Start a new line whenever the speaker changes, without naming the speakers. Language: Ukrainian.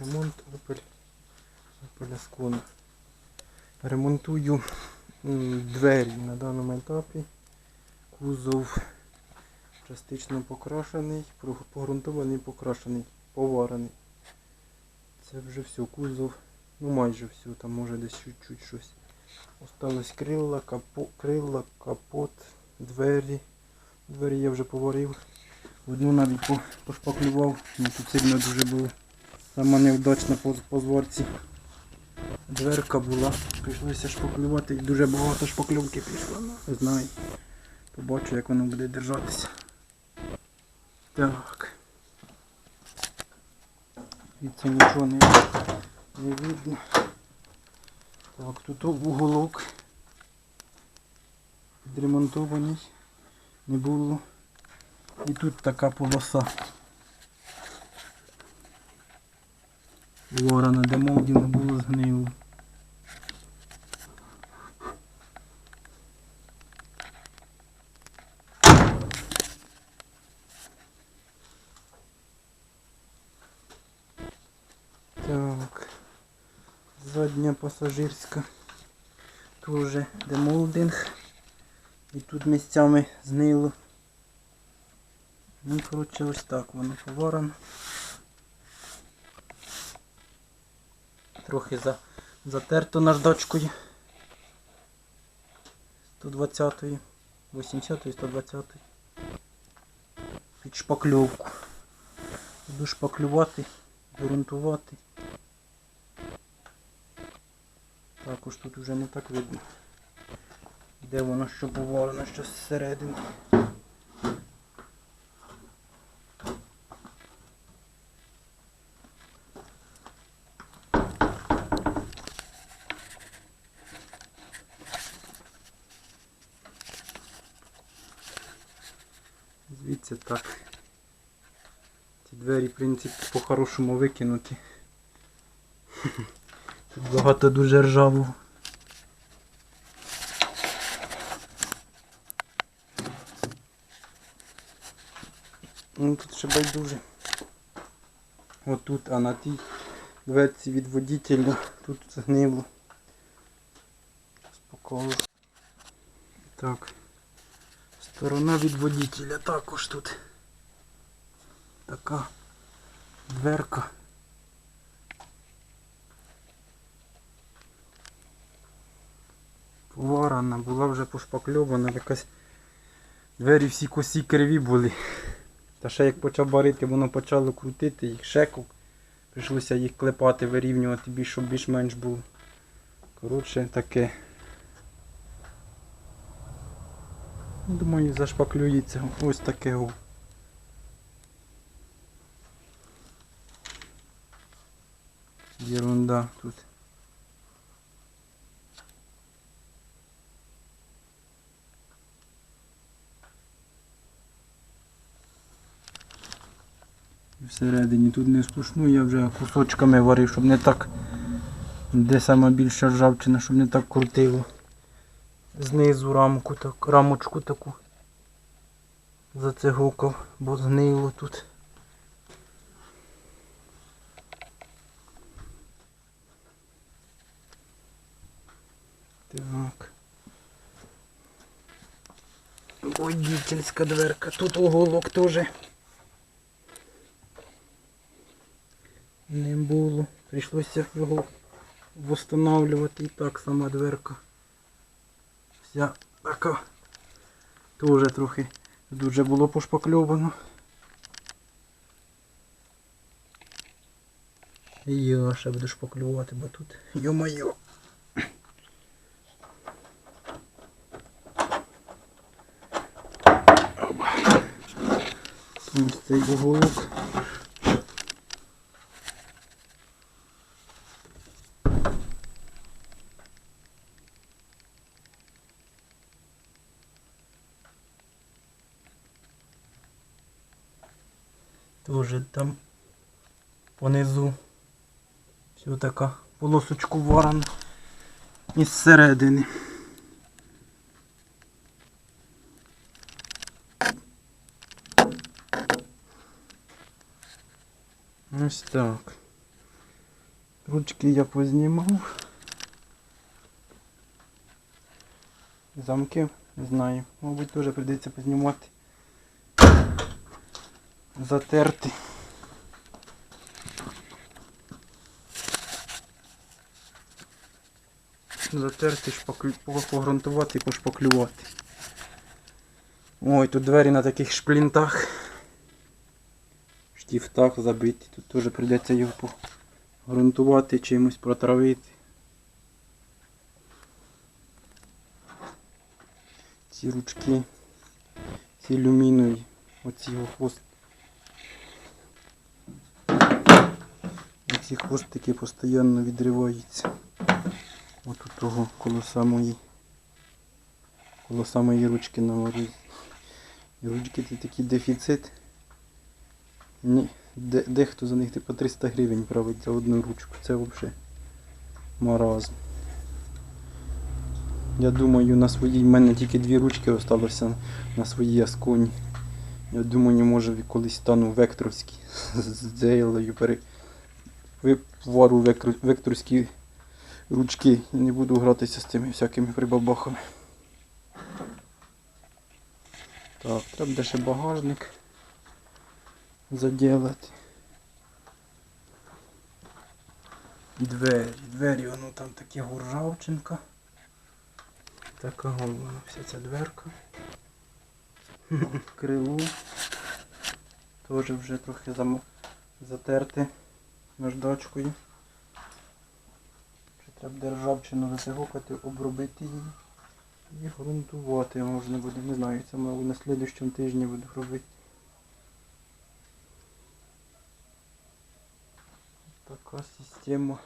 ремонт Opel, Opel Ascona. Ремонтую двері на даному етапі. Кузов частично покрашений, погрунтований, покрашений, поварений. Це вже все, кузов, ну майже все, там може десь чуть-чуть щось. Осталось крила, капо, крила, капот, двері. Двері я вже поварив. Одну навіть пошпаклював, ну тут сильно дуже було. Сама невдачна по, зварці. Дверка була, прийшлося шпаклювати, і дуже багато шпаклювки пішло. Ну, не знаю. Побачу, як воно буде держатися. Так. І це нічого не, не видно. Так, тут уголок відремонтований. Не було. І тут така полоса. Ворона, де молдінг було згнило. Так. Задня пасажирська. Тоже демолдинг. І тут місцями знило. Ну, коротше, ось так воно поварено. Трохи за, затерто наждачкою. 120-ї, 80-ї, 120-ї. Під шпакльовку. Буду шпаклювати, ґрунтувати. Також тут вже не так видно. Де воно що поварено, що зсередини. Звідси так. Ці двері, в принципі, по-хорошому викинуті. Тут багато дуже ржавого. Ну тут ще байдуже. Отут, а на тій дверці від водителя тут. Зараз покажу. Так. Сторона від водителя також тут. Така дверка. Поварена, була вже пошпакльована, якась двері всі косі криві були. Та ще як почав барити, воно почало крутити їх шеку. Прийшлося їх клепати, вирівнювати, більш, щоб більш-менш було. Коротше, таке. Ну, Думаю, зашпаклюється ось таке. о. Ерунда тут. Всередині тут не сплошну, я вже кусочками варив, щоб не так, де сама більша ржавчина, щоб не так крутило. Знизу рамку, так, рамочку таку зацегукав, бо згнило тут. Так. Водительська дверка. Тут уголок теж. Не було. Прийшлося його встановлювати. І так сама дверка. Вся така. Теж трохи дуже було пошпакльовано. Я ще буду шпаклювати, бо тут йо-моє. Ось цей уголок. Тоже там понизу все така полосочку варена із середини. Ось так. Ручки я познімав. Замки, знаю. Мабуть, теж прийдеться познімати. Затерти. Затерти, шпаклю... погрунтувати і пошпаклювати. Ой, тут двері на таких шплінтах. Штіфтах забиті. Тут теж прийдеться його погрунтувати, чимось протравити. Ці ручки, ці алюмінові, оці його хвост. Ці хвостики постійно відриваються. От у того коло самої, коло самої ручки на морозі. І ручки це такий дефіцит. Дехто за них по 300 гривень править за одну ручку. Це взагалі маразм. Я думаю, на своїй в мене тільки дві ручки залишилося на своїй асконі. Я думаю, може колись стану векторський з дзейлою пере... вивару векторські ручки і не буду гратися з тими всякими прибабахами. Так, треба буде ще багажник заділати. Двері, двері, воно там таке гуржавчинка. Така головна вся ця дверка. Крило. Теж вже трохи затерте наждачкою. Чи треба буде ржавчину затягукати, обробити її і грунтувати можна буде. Не знаю, це мабуть на слідущому тижні буду робити. Така система.